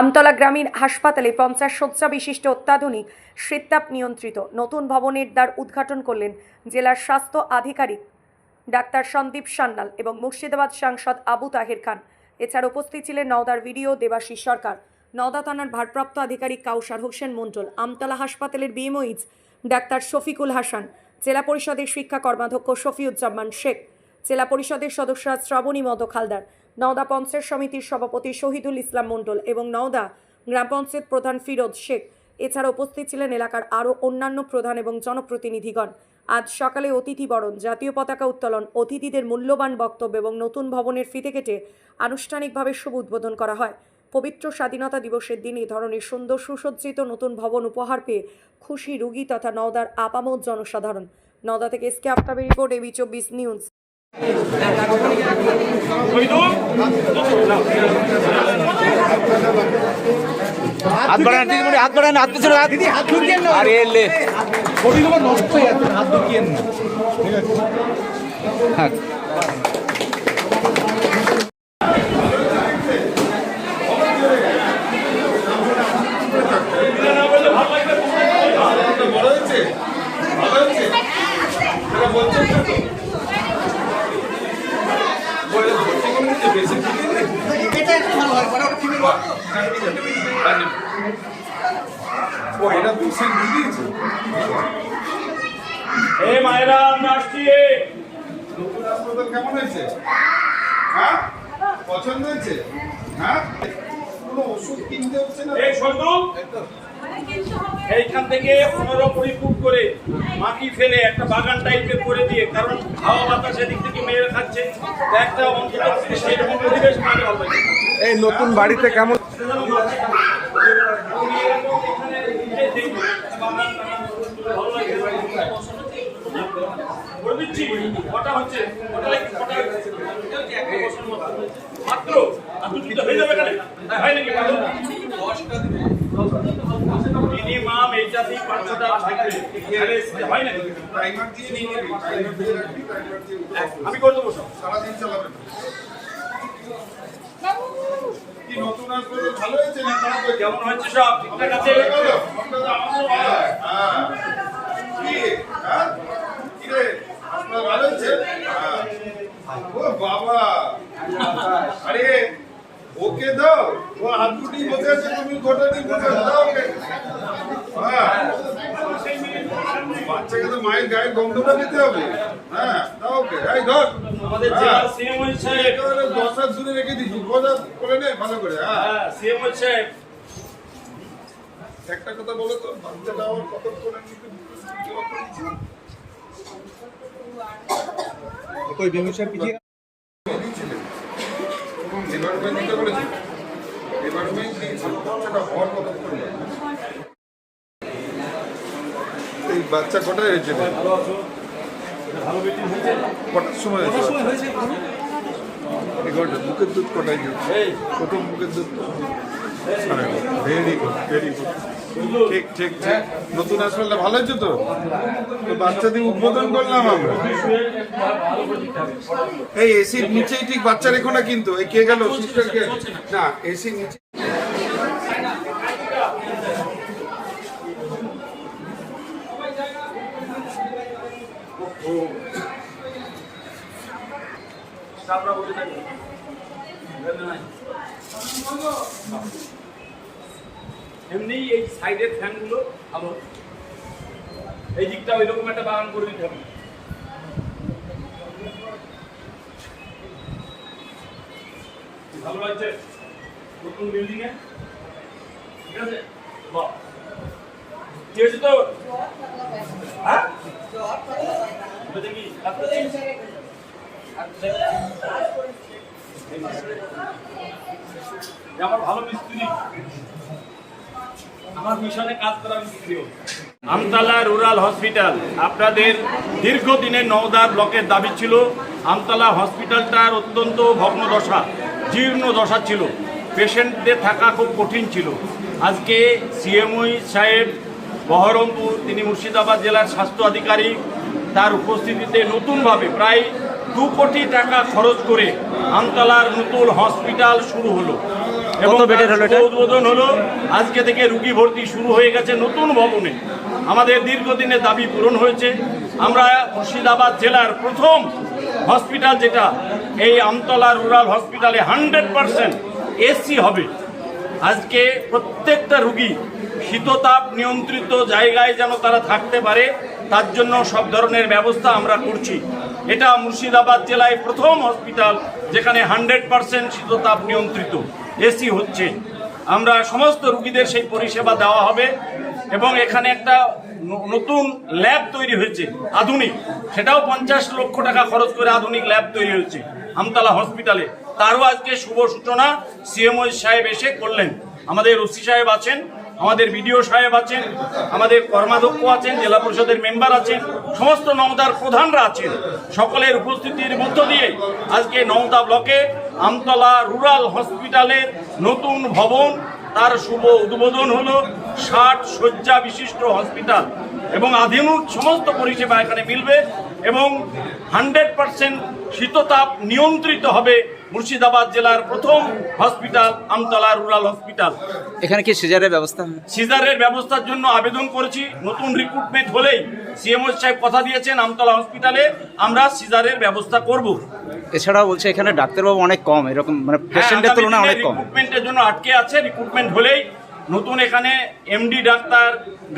আমতলা গ্রামীণ হাসপাতালে পঞ্চাশ শয্যা বিশিষ্ট অত্যাধুনিক শীততাপ নিয়ন্ত্রিত নতুন ভবনের দ্বার উদ্ঘাটন করলেন জেলার স্বাস্থ্য আধিকারিক ডাক্তার সন্দীপ সান্যাল এবং মুর্শিদাবাদ সাংসদ আবু তাহের খান। এছাড়া উপস্থিত ছিলেন নওদার ভিডিও দেবাশী সরকার, নওদা থানার ভারপ্রাপ্ত আধিকারিক কাউসার হোসেন মণ্ডল, আমতলা হাসপাতালের বিএমওইজ ডাক্তার শফিকুল হাসান, জেলা পরিষদের শিক্ষা কর্মাধ্যক্ষ শফিউজ্জামান শেখ, জেলা পরিষদের সদস্যরা শ্রাবণী মদ খালদার নওদা পঞ্চায়েত সমিতির সভাপতি শহীদুল ইসলাম মণ্ডল এবং নওদা গ্রাম পঞ্চায়েত প্রধান ফিরোজ শেখ। এছাড়া উপস্থিত ছিলেন এলাকার আরও অন্যান্য প্রধান এবং জনপ্রতিনিধিগণ। আজ সকালে অতিথি বরণ, জাতীয় পতাকা উত্তোলন, অতিথিদের মূল্যবান বক্তব্য এবং নতুন ভবনের ফিতে কেটে আনুষ্ঠানিকভাবে শুভ উদ্বোধন করা হয়। পবিত্র স্বাধীনতা দিবসের দিন এই ধরনের সুন্দর সুসজ্জিত নতুন ভবন উপহার পেয়ে খুশি রুগী তথা নওদার আপামোদ জনসাধারণ। নওদা থেকে এসকে আফতাবে রিপোর্ট এবি চব্বিশ নিউজ। হাত বাড়ান দিদিমণি হাত বাড়ান হাত পিছনে হাত দিদি হাত ঢুকিয়ে না আরে এলে। ছবিগুলো নষ্ট হয়ে যাচ্ছে হাত ঢুকিয়েন না ঠিক বড় হয়েছে ভালো হয়েছে সেটা বলছেন না তো বলে ভর্তি করে নিতে বেশি ও এটা বেশি দিয়েছে এ মায়েরা আসছি নতুন হাসপাতাল কেমন হয়েছে? হ্যাঁ? পছন্দ হয়েছে? হ্যাঁ? কোনো ওষুধ কিনতে হচ্ছে না? এই সন্তু এইখান থেকে পনেরো কুড়ি ফুট করে মাটি ফেলে একটা বাগান টাইপের করে দিয়ে কারণ হাওয়া বাতাস এদিক থেকে মেরে খাচ্ছে। একটা অন্তত পরিবেশ এই নতুন বাড়িতে কেমন করে দিচ্ছি কটা হচ্ছে কটা হয়ে যাবে হ্যাঁ, হয় মিনিমাম এইটাতেই পাঁচশোটা থাকবে। হয় নাকি? টাইমার দিয়ে নিয়ে। আমি করে দেবো সব। সারাদিন চালাবে কি নতুন হাসপাতাল ভালো হয়েছে না খারাপ হয়েছে? কেমন সব? ঠিকঠাক আছে? আমাদের ভালো। কি? হ্যাঁ? ভালো? হ্যাঁ। ও বাবা। আরে ওকে দাও। ও হাত দুটি বসে আছে তুমি গোটা বসে দাও ওকে। হ্যাঁ। বাচ্চাকে তো মায়ের গায়ের গন্ধটা নিতে হবে। হ্যাঁ দাও ওকে। এই ধর। আমাদের হ্যাঁ। জেলার সিএম সাহেব। একেবারে দশ হাত দূরে রেখে দিচ্ছি কথা করে নে ভালো করে। হ্যাঁ। সিএম সাহেব। একটা কথা বলো তো বাচ্চাটা আমার কতক্ষণ আমি দিচ্ছি। হওয়ার কতক্ষণ লাগে? এই বাচ্চা কটায় হয়েছে কটার সময় হয়েছে এগারোটা বুকের দুধ কটায় দিয়েছে প্রথম বুকের দুধ ভেরি গুড ভেরি গুড ঠিক ঠিক ঠিক। নতুন হাসপাতালটা ভালো হয়েছে তো? তো বাচ্চাদের উদ্বোধন করলাম আমরা। এই এসির নিচেই ঠিক বাচ্চা রেখো না কিন্তু। এই কে গেল? না এসির নিচে স্টাফরা থাকে। এমনি এই সাইডের ফ্যানগুলো ভালো। এই দিকটা ওই রকম একটা বাগান করে দিতে হবে। ভালো লাগছে? নতুন বিল্ডিং ঠিক আছে? বাহ। কি হয়েছে তো হ্যাঁ? আমার ভালো মিস্ত্রি। আমার মিশনে কাজ করা আমতলা রুরাল হসপিটাল। আপনাদের দীর্ঘদিনের নওদা ব্লকের দাবি ছিল, আমতলা হসপিটালটার অত্যন্ত ভগ্নদশা জীর্ণ দশা ছিল। পেশেন্টদের থাকা খুব কঠিন ছিল। আজকে সিএমওই সাহেব, বহরমপুর, তিনি মুর্শিদাবাদ জেলার স্বাস্থ্য আধিকারিক, তার উপস্থিতিতে নতুনভাবে প্রায় দু কোটি টাকা খরচ করে আমতলার নতুন হসপিটাল শুরু হলো। কত বেডের হলো এটা? উদ্বোধন হলো আজকে থেকে রুগী ভর্তি শুরু হয়ে গেছে নতুন ভবনে। আমাদের দীর্ঘদিনের দাবি পূরণ হয়েছে। আমরা মুর্শিদাবাদ জেলার প্রথম হসপিটাল যেটা এই আমতলা রুরাল হসপিটালে হান্ড্রেড পারসেন্ট এসি হবে। আজকে প্রত্যেকটা রুগী শীততাপ নিয়ন্ত্রিত জায়গায় যেন তারা থাকতে পারে তার জন্য সব ধরনের ব্যবস্থা আমরা করছি। এটা মুর্শিদাবাদ জেলায় প্রথম হসপিটাল যেখানে হান্ড্রেড পারসেন্ট শীততাপ নিয়ন্ত্রিত। এসি হচ্ছে। আমরা সমস্ত রুগীদের সেই পরিষেবা দেওয়া হবে এবং এখানে একটা নতুন ল্যাব তৈরি হয়েছে, আধুনিক। সেটাও পঞ্চাশ লক্ষ টাকা খরচ করে আধুনিক ল্যাব তৈরি হয়েছে আমতলা হসপিটালে। তারও আজকে শুভ সূচনা সিএমও সাহেব এসে করলেন। আমাদের ওসি সাহেব আছেন আমাদের বিডিও সাহেব আছেন, আমাদের কর্মাধ্যক্ষ আছেন, জেলা পরিষদের মেম্বার আছেন, সমস্ত নওদার প্রধানরা আছেন। সকলের উপস্থিতির মধ্য দিয়ে আজকে নওদা ব্লকে আমতলা রুরাল হসপিটালের নতুন ভবন, তার শুভ উদ্বোধন হলো ষাট শয্যা বিশিষ্ট হসপিটাল। এবং আধুনিক সমস্ত পরিষেবা এখানে মিলবে এবং হান্ড্রেড পার্সেন্ট শীততাপ নিয়ন্ত্রিত হবে মুর্শিদাবাদ জেলার প্রথম হসপিটাল আমতলা রুরাল হসপিটাল এখানে কি সিজারের ব্যবস্থা? সিজারের ব্যবস্থার জন্য আবেদন করেছি। নতুন রিক্রুটমেন্ট হলেই সিএমও সাহেব কথা দিয়েছেন আমতলা হসপিটালে আমরা সিজারের ব্যবস্থা করব। এছাড়াও বলছে এখানে ডাক্তারবাবু অনেক কম এরকম মানে পেশেন্টের তুলনায় অনেক কম। রিক্রুটমেন্টের জন্য আটকে আছে। রিক্রুটমেন্ট হলেই নতুন এখানে এমডি ডাক্তার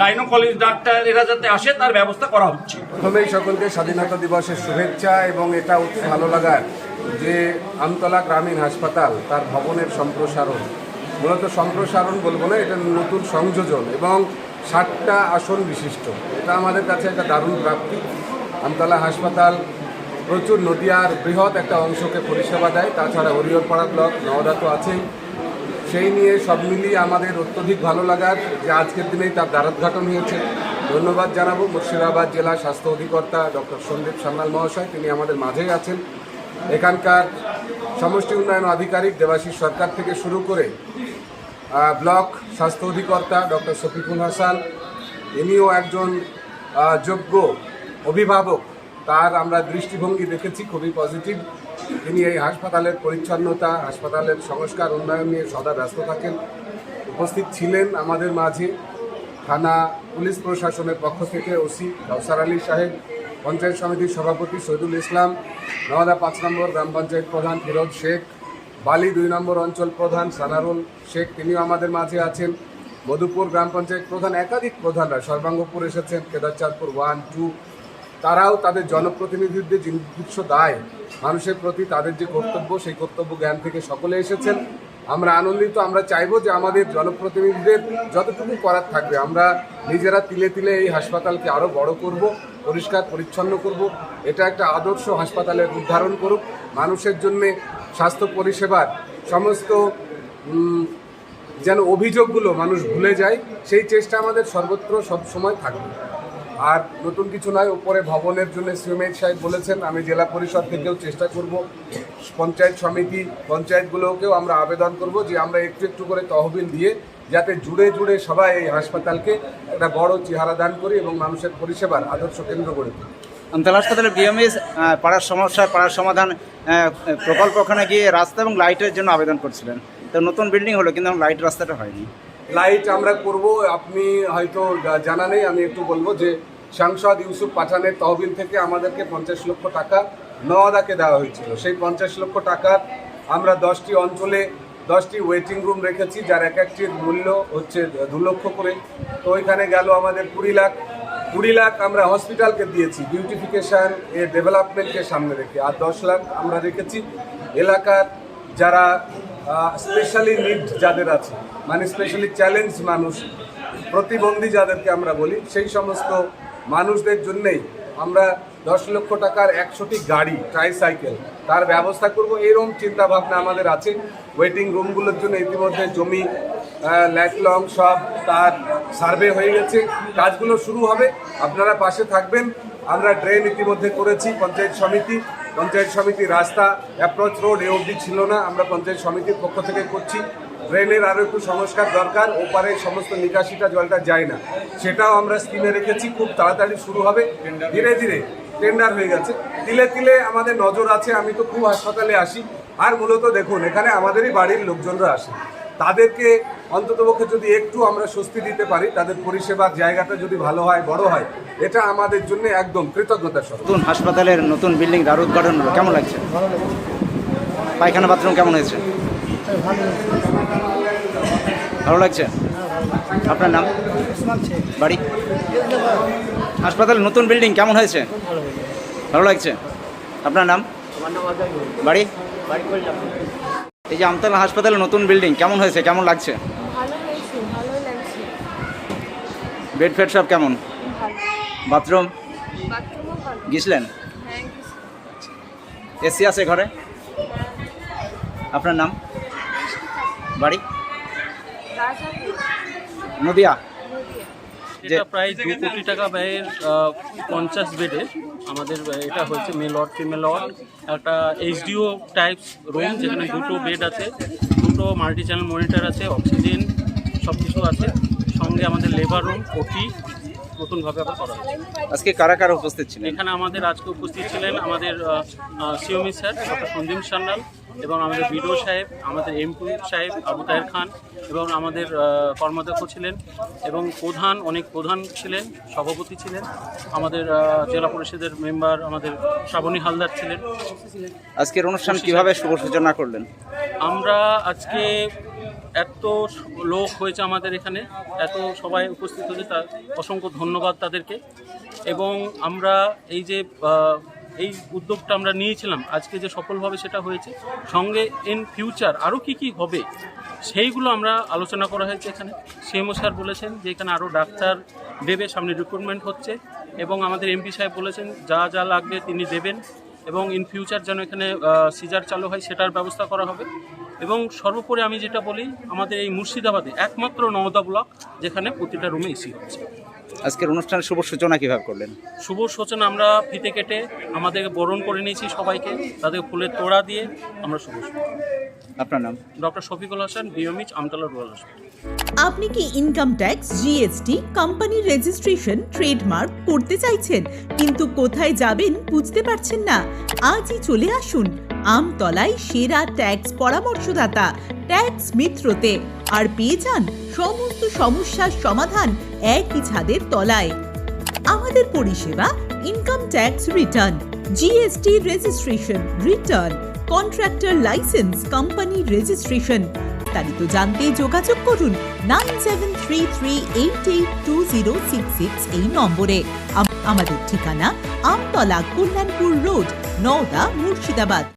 গাইনোকলেজ ডাক্তার এরা যাতে আসে তার ব্যবস্থা করা হচ্ছে। প্রথমেই সকলকে স্বাধীনতা দিবসের শুভেচ্ছা এবং এটা ভালো লাগার যে আমতলা গ্রামীণ হাসপাতাল, তার ভবনের সম্প্রসারণ। মূলত সম্প্রসারণ বলব না, এটা নতুন সংযোজন এবং ষাটটা আসন বিশিষ্ট। এটা আমাদের কাছে একটা দারুণ প্রাপ্তি। আমতলা হাসপাতাল প্রচুর নদিয়ার বৃহৎ একটা অংশকে পরিষেবা দেয়, তাছাড়া হরিহরপাড়া ব্লক, নওদা তো আছেই। সেই নিয়ে সব মিলিয়ে আমাদের অত্যধিক ভালো লাগার যে আজকের দিনেই তার দ্বারোদ্ঘাটন হয়েছে। ধন্যবাদ জানাব মুর্শিদাবাদ জেলা স্বাস্থ্য অধিকর্তা ডক্টর সন্দীপ সান্যাল মহাশয়, তিনি আমাদের মাঝেই আছেন। এখানকার সমষ্টি উন্নয়ন আধিকারিক দেবাশিস সরকার থেকে শুরু করে ব্লক স্বাস্থ্য অধিকর্তা ডক্টর শফিকুল হাসান, ইনিও একজন যোগ্য অভিভাবক, তার আমরা দৃষ্টিভঙ্গি দেখেছি, খুবই পজিটিভ তিনি এই হাসপাতালের পরিচ্ছন্নতা, হাসপাতালের সংস্কার, উন্নয়ন নিয়ে সদা ব্যস্ত থাকেন, উপস্থিত ছিলেন আমাদের মাঝে। থানা পুলিশ প্রশাসনের পক্ষ থেকে ওসি কাউসার আলী সাহেব পঞ্চায়েত সমিতির সভাপতি শহীদুল ইসলাম, নওয়াদা পাঁচ নম্বর গ্রাম পঞ্চায়েত প্রধান ফিরোজ শেখ, বালি দুই নম্বর অঞ্চল প্রধান সানারুল শেখ, তিনিও আমাদের মাঝে আছেন। মধুপুর গ্রাম পঞ্চায়েত প্রধান একাধিক প্রধানরা সর্বাঙ্গপুর এসেছেন, কেদারচাঁদপুর ওয়ান টু তারাও তাদের জনপ্রতিনিধিদের যে নির্দিষ্ট দায়, মানুষের প্রতি তাদের যে কর্তব্য, সেই কর্তব্য জ্ঞান থেকে সকলে এসেছেন। আমরা আনন্দিত, আমরা চাইব যে আমাদের জনপ্রতিনিধিদের যতটুকু করার থাকবে, আমরা নিজেরা তিলে তিলে এই হাসপাতালকে আরও বড় করব, পরিষ্কার, পরিচ্ছন্ন করব। এটা একটা আদর্শ হাসপাতালের উদ্ধারণ করুক। মানুষের জন্যে স্বাস্থ্য পরিষেবার সমস্ত যেন অভিযোগগুলো মানুষ ভুলে যায়, সেই চেষ্টা আমাদের সর্বত্র সব সময় থাকবে। আর নতুন কিছু নয়, উপরে ভবনের জন্য সিমেন্ট সাহেব বলেছেন, আমি জেলা পরিষদ থেকেও চেষ্টা করব, পঞ্চায়েত সমিতি, পঞ্চায়েতগুলোকেও আমরা আবেদন করব যে আমরা একটু একটু করে তহবিল দিয়ে যাতে জুড়ে জুড়ে সবাই এই হাসপাতালকে একটা বড় চেহারা দান করি এবং মানুষের পরিষেবার আদর্শ কেন্দ্র করে তুলি। আমতলা হাসপাতালের বিএমএস পাড়ার সমস্যা, পাড়ার সমাধান প্রকল্প ওখানে গিয়ে রাস্তা এবং লাইটের জন্য আবেদন করছিলেন। তো নতুন বিল্ডিং হলো, কিন্তু লাইট রাস্তাটা হয়নি। লাইট আমরা করব, আপনি হয়তো জানা নেই, আমি একটু বলব যে সাংসদ ইউসুফ পাঠানের তহবিল থেকে আমাদেরকে পঞ্চাশ লক্ষ টাকা নওয়াদাকে দেওয়া হয়েছিল। সেই পঞ্চাশ লক্ষ টাকার আমরা দশটি অঞ্চলে, দশটি ওয়েটিং রুম রেখেছি, যার এক একটির মূল্য হচ্ছে দু লক্ষ করে। তো ওইখানে গেল আমাদের কুড়ি লাখ। কুড়ি লাখ আমরা হসপিটালকে দিয়েছি বিউটিফিকেশান এ ডেভেলপমেন্টকে সামনে রেখে। আর দশ লাখ আমরা রেখেছি এলাকার যারা স্পেশালি নিড যাদের আছে। মানে স্পেশালি চ্যালেঞ্জ মানুষ, প্রতিবন্ধী যাদেরকে আমরা বলি, সেই সমস্ত মানুষদের জন্যেই আমরা দশ লক্ষ টাকার একশোটি গাড়ি ট্রাইসাইকেল তার ব্যবস্থা করব এরকম চিন্তা ভাবনা আমাদের আছে। ওয়েটিং রুমগুলোর জন্য ইতিমধ্যে জমি ল্যাটলং সব তার সার্ভে হয়ে গেছে। কাজগুলো শুরু হবে, আপনারা পাশে থাকবেন। আমরা ড্রেন ইতিমধ্যে করেছি, পঞ্চায়েত সমিতি। পঞ্চায়েত সমিতির রাস্তা অ্যাপ্রোচ রোড এ অবধি ছিল না। আমরা পঞ্চায়েত সমিতির পক্ষ থেকে করছি। ড্রেনের আরও একটু সংস্কার দরকার, ওপারে সমস্ত নিকাশিটা জলটা যায় না। সেটাও আমরা স্কিমে রেখেছি, খুব তাড়াতাড়ি শুরু হবে। ধীরে ধীরে টেন্ডার হয়ে গেছে। তিলে তিলে আমাদের নজর আছে, আমি তো খুব হাসপাতালে আসি। আর মূলত দেখুন, এখানে আমাদেরই বাড়ির লোকজনরা আসে তাদেরকে অন্ততপক্ষে যদি একটু আমরা স্বস্তি দিতে পারি, তাদের পরিষেবার জায়গাটা যদি ভালো হয়, বড় হয়, এটা আমাদের জন্য একদম কৃতজ্ঞতার স্বরূপ নতুন হাসপাতালের নতুন বিল্ডিং দ্বার উদ্ঘাটন হলো, কেমন লাগছে? পায়খানা বাথরুম কেমন হয়েছে? ভালো লাগছে? আপনার নাম? বাড়ি? হাসপাতালের নতুন বিল্ডিং কেমন হয়েছে? ভালো লাগছে? আপনার নাম? বাড়ি? এই যে আমতলা হাসপাতালে নতুন বিল্ডিং কেমন হয়েছে? কেমন লাগছে? বেড ফেড সব কেমন? বাথরুম গিয়েছিলেন এসি আছে ঘরে? আপনার নাম? বাড়ি? নদিয়া? এটা প্রায় দু কোটি টাকা ব্যয়ের পঞ্চাশ বেডে আমাদের এটা হয়েছে মেল ওয়ার্ড ফিমেল ওয়ার্ড একটা এইচডিও টাইপস রুম যেখানে দুটো বেড আছে দুটো মাল্টি চ্যানেল মনিটর আছে অক্সিজেন সব কিছু আছে সঙ্গে আমাদের লেবার রুম ওটি নতুনভাবে আবার করা হয়েছে। আজকে কারা কারা উপস্থিত ছিলেন? এখানে আমাদের আজকে উপস্থিত ছিলেন আমাদের সিওমি স্যার ডক্টর সন্দীপ সান্যাল এবং আমাদের বিডিও সাহেব আমাদের এমপি সাহেব আবু তাহের খান এবং আমাদের কর্মাধ্যক্ষ ছিলেন এবং প্রধান অনেক প্রধান ছিলেন সভাপতি ছিলেন। আমাদের জেলা পরিষদের মেম্বার আমাদের শ্রাবণী হালদার ছিলেন। আজকের অনুষ্ঠান কীভাবে শুভ সূচনা করলেন? আমরা আজকে এত লোক হয়েছে আমাদের এখানে এত সবাই উপস্থিত হয়েছে তার অসংখ্য ধন্যবাদ তাদেরকে। এবং আমরা এই যে এই উদ্যোগটা আমরা নিয়েছিলাম, আজকে যে সফলভাবে সেটা হয়েছে, সঙ্গে ইন ফিউচার আরও কি কি হবে, সেইগুলো আমরা আলোচনা করা হয়েছে এখানে। সিএমও স্যার বলেছেন যে এখানে আরও ডাক্তার দেবে, সামনে রিক্রুটমেন্ট হচ্ছে এবং আমাদের এমপি সাহেব বলেছেন যা যা লাগবে তিনি দেবেন এবং ইন ফিউচার যেন এখানে সিজার চালু হয় সেটার ব্যবস্থা করা হবে। এবং সর্বোপরি আমি যেটা বলি, আমাদের এই মুর্শিদাবাদে একমাত্র নওদা ব্লক যেখানে প্রতিটা রুমে এসি হচ্ছে। আজকের অনুষ্ঠানের শুভ সূচনা কীভাবে করলেন? শুভ সূচনা আমরা ফিতে কেটে আমাদের বরণ করে নিয়েছি সবাইকে। তাদের ফুলের তোড়া দিয়ে আমরা শুভ আপনার নাম? Doctor Shafiqul Hasan BMH Amtala rural hospital আপনি কি ইনকাম ট্যাক্স জিএসটি কোম্পানির রেজিস্ট্রেশন ট্রেডমার্ক করতে চাইছেন কিন্তু কোথায় যাবেন বুঝতে পারছেন না? আজই চলে আসুন আমতলায় সেরা ট্যাক্স পরামর্শদাতা, ট্যাক্স মিত্রতে। আর পেয়ে যান সমস্ত সমস্যার সমাধান একই ছাদের তলায়। আমাদের পরিষেবা income tax return GST registration return contractor licence company registration বিস্তারিত জানতে যোগাযোগ করুন nine seven three three eight eight two zero six six এই নম্বরে। আমাদের ঠিকানা আমতলা কল্যাণপুর রোড, নওদা, মুর্শিদাবাদ।